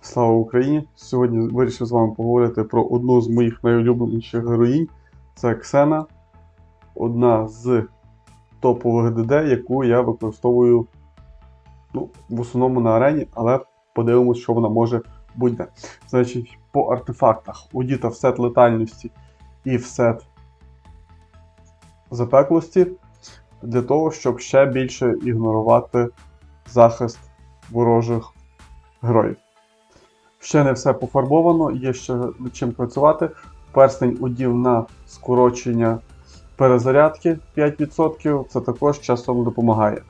Слава Україні! Сьогодні вирішив з вами поговорити про одну з моїх найулюбленіших героїнь. Це Ксена, одна з топових ДД, яку я використовую ну, в основному на арені, але подивимось, що вона може бути. Значить, по артефактах одіта в сет летальності і в сет запеклості для того, щоб ще більше ігнорувати захист ворожих героїв. Ще не все пофарбовано, є ще над чим працювати. Перстень одів на скорочення перезарядки 5%, це також часом допомагає.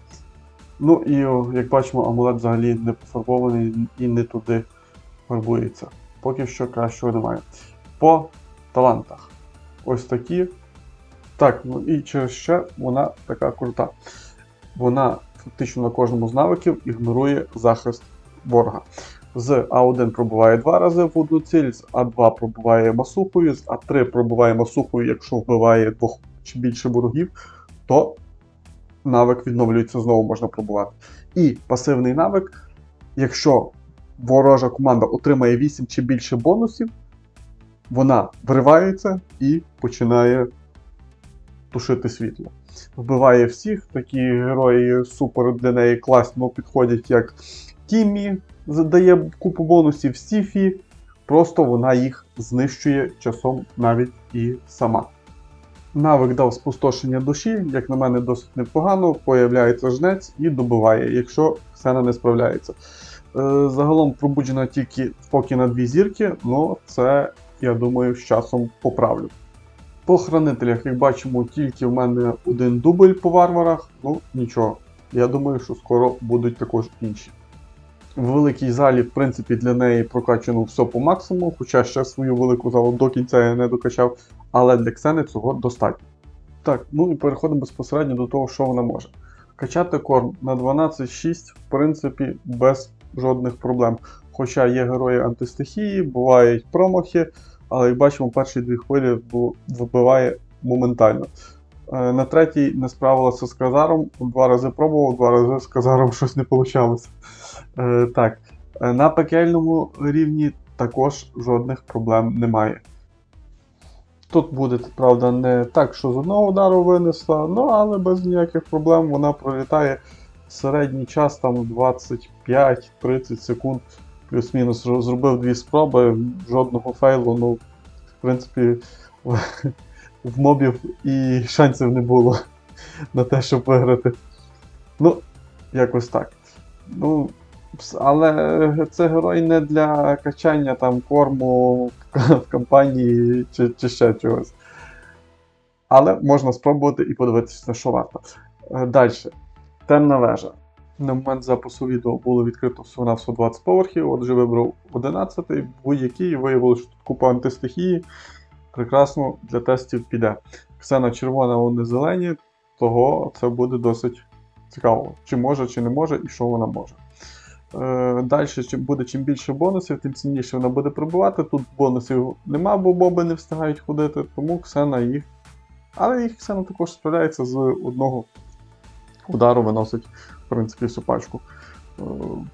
Ну і як бачимо, амулет взагалі не пофарбований і не туди фарбується. Поки що кращого немає. По талантах. Ось такі. Так, ну і через що вона така крута. Вона фактично на кожному з навиків ігнорує захист ворога. З А1 пробуває два рази в одну ціль, з А2 пробуває масухою, з А3 пробуває масухою, якщо вбиває двох чи більше ворогів, то навик відновлюється знову можна пробувати. І пасивний навик, якщо ворожа команда отримає 8 чи більше бонусів, вона вривається і починає тушити світло. Вбиває всіх, такі герої супер для неї класно підходять, як Тіммі, задає купу бонусів Сіфі, просто вона їх знищує часом навіть і сама. Навик дав спустошення душі, як на мене, досить непогано. Появляється жнець і добиває, якщо Ксена не справляється. Е, загалом пробуджена тільки поки на дві зірки, але це, я думаю, з часом поправлю. По хранителях, як бачимо, тільки в мене один дубль по варварах, ну нічого. Я думаю, що скоро будуть також інші. В великій залі, в принципі, для неї прокачано все по максимуму, хоча ще свою велику залу до кінця я не докачав, але для Ксени цього достатньо. Так, ну і переходимо безпосередньо до того, що вона може. Качати корм на 12-6, в принципі, без жодних проблем. Хоча є герої антистихії, бувають промахи, але як бачимо, перші дві хвилі вибиває моментально. Е, На третій не справилася з Казаром, два рази пробував, два рази з Казаром щось не вийшло. Е, так, е, на пекельному рівні також жодних проблем немає. Тут буде, правда, не так, що з одного удару винесла, ну але без ніяких проблем вона пролітає середній час там 25-30 секунд, плюс-мінус. Зробив дві спроби, жодного фейлу, ну, в принципі, в мобів і шансів не було на те, щоб виграти. Ну, якось так. Ну, але це герой не для качання там корму в кампанії чи, чи ще чогось. Але можна спробувати і подивитися, що варто. Далі. Темна вежа. На момент запису відео було відкрито всього на всього 20 поверхів, отже вибрав 11 будь-який, виявилося, що тут купа антистихії. Прекрасно для тестів піде. Ксена червона, вони зелені, того це буде досить цікаво. Чи може, чи не може, і що вона може. Е, Далі, чим буде чим більше бонусів, тим цінніше вона буде прибувати. Тут бонусів нема, бо боби не встигають ходити, тому Ксена їх. Але їх Ксена також справляється з одного удару, виносить в принципі всю пачку. Е,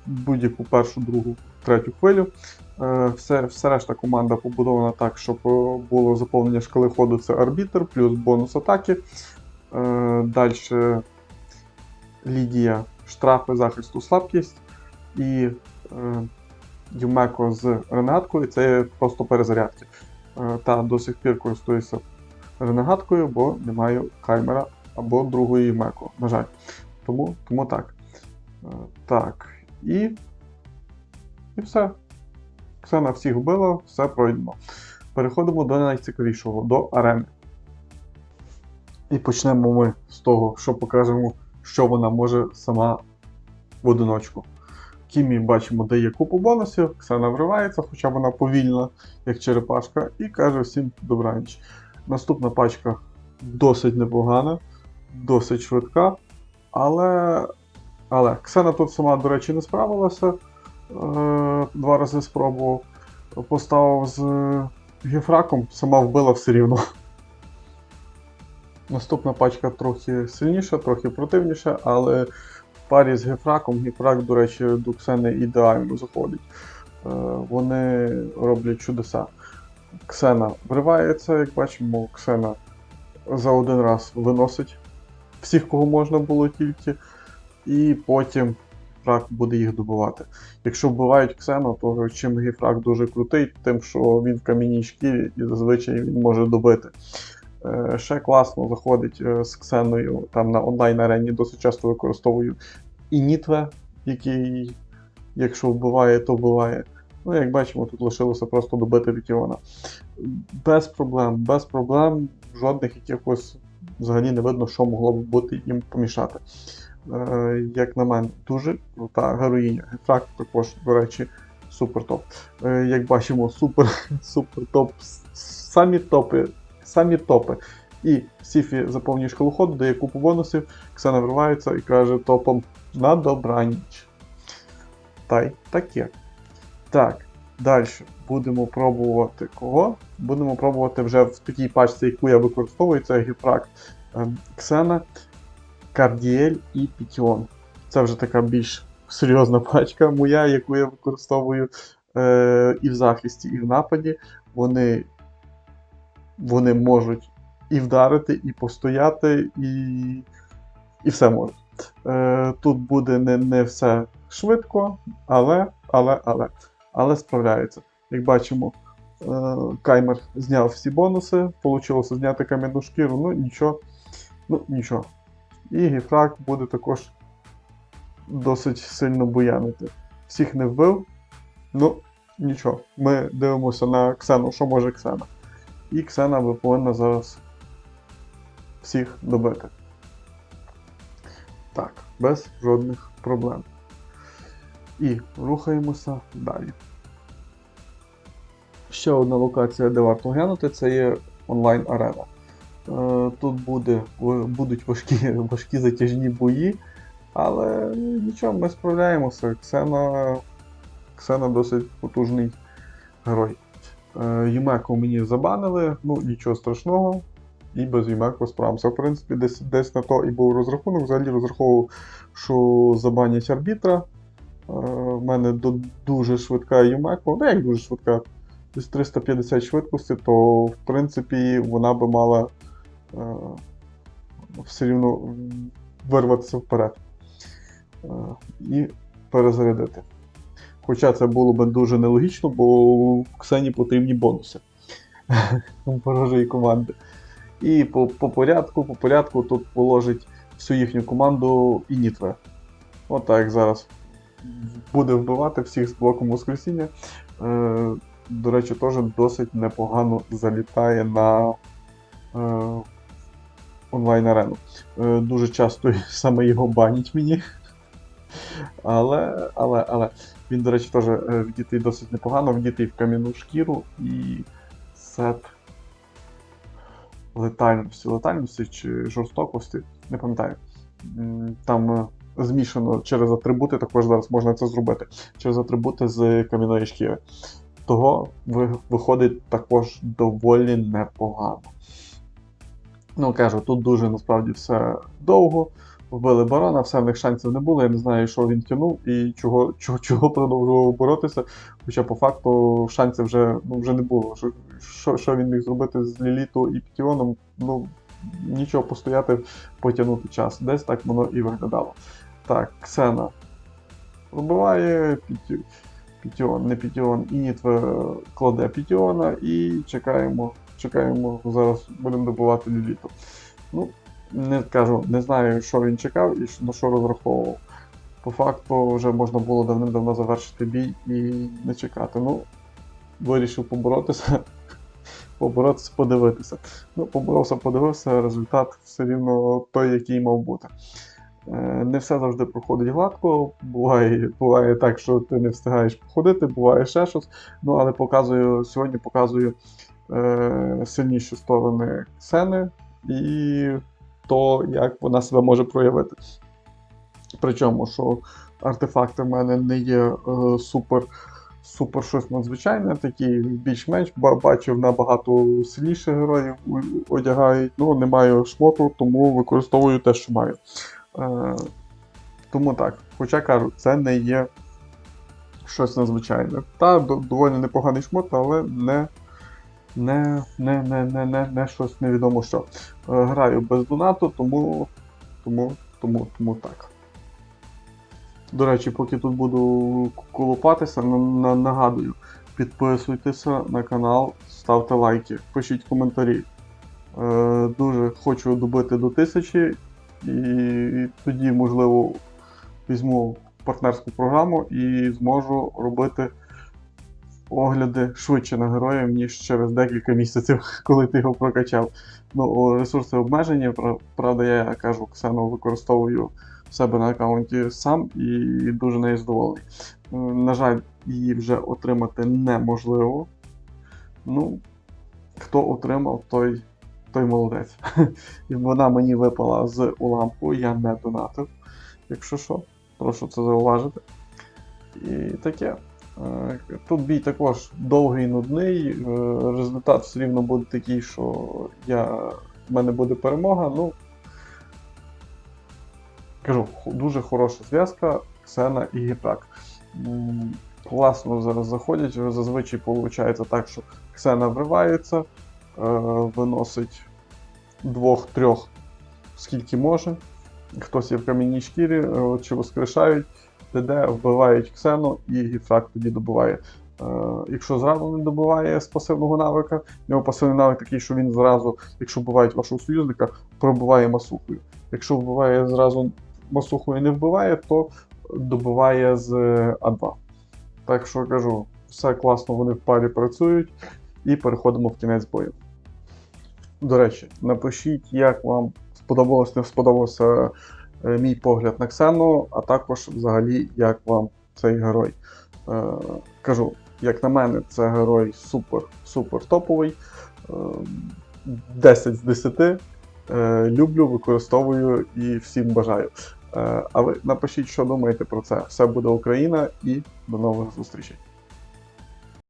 Будь-яку першу, другу, третю хвилю. Е, Все, все решта команда побудована так, щоб було заповнення шкали ходу це арбітр, плюс бонус атаки. Далі Лідія штрафи захисту слабкість і е, Юмеко з ренегаткою це просто перезарядки. Е, та до сих пір користуюся ренегаткою, бо не маю каймера або другої Юмеко, на жаль. Тому тому так. Е, так. І і все. Все на всіх вбило, все пройдено. Переходимо до найцікавішого, до арени. І почнемо ми з того, що покажемо, що вона може сама в одиночку. Кімі бачимо, дає купу бонусів, Ксена вривається, хоча вона повільна, як черепашка, і каже всім добраніч. Наступна пачка досить непогана, досить швидка. Але але Ксена тут сама, до речі, не справилася. Е, Два рази спробував. Поставив з Гефраком, сама вбила все рівно. Наступна пачка трохи сильніша, трохи противніша, але в парі з гефраком гефрак, до речі, до Ксени ідеально заходить. Е, Вони роблять чудеса. Ксена вривається, як бачимо, Ксена за один раз виносить всіх, кого можна було тільки, і потім фраг буде їх добивати. Якщо вбивають Ксену, то чим гіфраг дуже крутий, тим, що він в кам'яній шкірі і зазвичай він може добити. Е, Ще класно заходить е, з Ксеною там на онлайн-арені, досить часто використовую і Нітве, який, якщо вбиває, то вбиває. Ну, як бачимо, тут лишилося просто добити Вітіона. Без проблем, без проблем, жодних якихось взагалі не видно, що могло б бути їм помішати. Е, як на мене, дуже крута героїня. Гефрак також, до речі, супер топ. Е, як бачимо, супер, супер топ. Самі топи, самі топи. І Сіфі заповнює шкалу ходу, дає купу бонусів, Ксена вривається і каже топом на добраніч. Та й таке. Так, далі будемо пробувати кого? Будемо пробувати вже в такій пачці, яку я використовую, це ем, Ксена, Кардіель і Пітіон. Це вже така більш серйозна пачка моя, яку я використовую е, і в захисті, і в нападі. Вони, вони можуть і вдарити, і постояти, і, і все можуть. Е, тут буде не, не все швидко, але, але, але, але справляється. Як бачимо, е, Каймер зняв всі бонуси, вийшло зняти кам'яну шкіру, ну нічого. Ну, нічого. І Гіфрак буде також досить сильно буянити. Всіх не вбив. Ну, нічого. Ми дивимося на Ксену, що може Ксена. І Ксена ви повинна зараз всіх добити. Так, без жодних проблем. І рухаємося далі. Ще одна локація, де варто глянути, це є онлайн-арена. Е, Тут буде, будуть важкі, важкі затяжні бої, але нічого, ми справляємося. Ксена, Ксена досить потужний герой. Е, Юмеко мені забанили, ну нічого страшного. І без Юмеко справимося. В принципі, десь, десь на то і був розрахунок. Взагалі розраховував, що забанять арбітра. Е, В мене дуже швидка Юмеко, ну як дуже швидка, десь 350 швидкості, то в принципі вона би мала е, все рівно вирватися вперед е, і перезарядити. Хоча це було б дуже нелогічно, бо Ксені потрібні бонуси ворожої команди. І по, по порядку, по порядку тут положить всю їхню команду і Нітве. От зараз буде вбивати всіх з блоком Воскресіння. До речі, теж досить непогано залітає на е, онлайн-арену. Е, дуже часто саме його банять мені. Але, але, але він, до речі, теж е, вдітий досить непогано, вдітий в кам'яну шкіру і сет летальності, летальності чи жорстокості, не пам'ятаю. Там е, змішано через атрибути, також зараз можна це зробити. Через атрибути з кам'яної шкіри. Того виходить також доволі непогано. Ну, кажу, тут дуже насправді все довго. Вбили барона, все в них шансів не було. Я не знаю, що він тянув і чого, чого, чого продовжував боротися. Хоча по факту шансів вже, ну, вже не було. Що, що, він міг зробити з Ліліту і Пітіоном? Ну, нічого постояти, потягнути час. Десь так воно і виглядало. Так, Ксена вбиває. Пітіон, не Пітіон, Ініт е, кладе Пітіона і чекаємо, чекаємо, зараз будемо добивати Ліліту. Ну, не кажу, не знаю, що він чекав і на що розраховував. По факту вже можна було давним-давно завершити бій і не чекати. Ну, вирішив поборотися, поборотися, подивитися. Ну, поборовся, подивився, результат все рівно той, який мав бути. Е, Не все завжди проходить гладко. Буває, буває так, що ти не встигаєш походити, буває ще щось. Ну, але показую, сьогодні показую е, сильніші сторони Ксени і то, як вона себе може проявити. Причому, що артефакти в мене не є е, супер супер щось надзвичайне, такі більш-менш ба- бачив набагато сильніших героїв одягають. Ну, не маю шмоту, тому використовую те, що маю. Е, тому так, хоча кажу, це не є щось надзвичайне. Та доволі непоганий шмот, але не, не, не, не, не, не, не щось невідомо що. Е, граю без донату, тому, тому, тому, тому так. До речі, поки тут буду колупатися, на- на- нагадую, підписуйтеся на канал, ставте лайки, пишіть коментарі. Е, дуже хочу добити до тисячі, і тоді, можливо, візьму партнерську програму і зможу робити огляди швидше на героїв, ніж через декілька місяців, коли ти його прокачав. Ну, ресурси обмежені, правда, я кажу, Ксену використовую в себе на аккаунті сам і дуже нею задоволений. Е, На жаль, її вже отримати неможливо. Ну, хто отримав, той, той молодець. І вона мені випала з уламку, я не донатив, якщо що, прошу це зауважити. І таке. Е, Тут бій також довгий, нудний. е, Результат все рівно буде такий, що я, в мене буде перемога. Ну, кажу, дуже хороша зв'язка Ксена і Гіпрак. Класно зараз заходять. Зазвичай виходить так, що Ксена вривається, виносить двох-трьох, скільки може. Хтось є в кам'яній шкірі, е, чи воскрешають, ДД вбивають Ксену, і Гіфрак тоді добиває. Е, якщо зразу не добиває з пасивного навика, в нього пасивний навик такий, що він зразу, якщо вбивають вашого союзника, пробиває масухою. Якщо вбиває зразу масухою не вбиває, то добиває з е, А2. Так що кажу, все класно, вони в парі працюють, і переходимо в кінець бою. До речі, напишіть, як вам сподобалось, не сподобався е, мій погляд на Ксену, а також взагалі, як вам цей герой. Е, кажу, як на мене, це герой супер-супер топовий. Е, 10 з 10. Е, люблю, використовую і всім бажаю. Е, а ви напишіть, що думаєте про це. Все буде Україна і до нових зустрічей.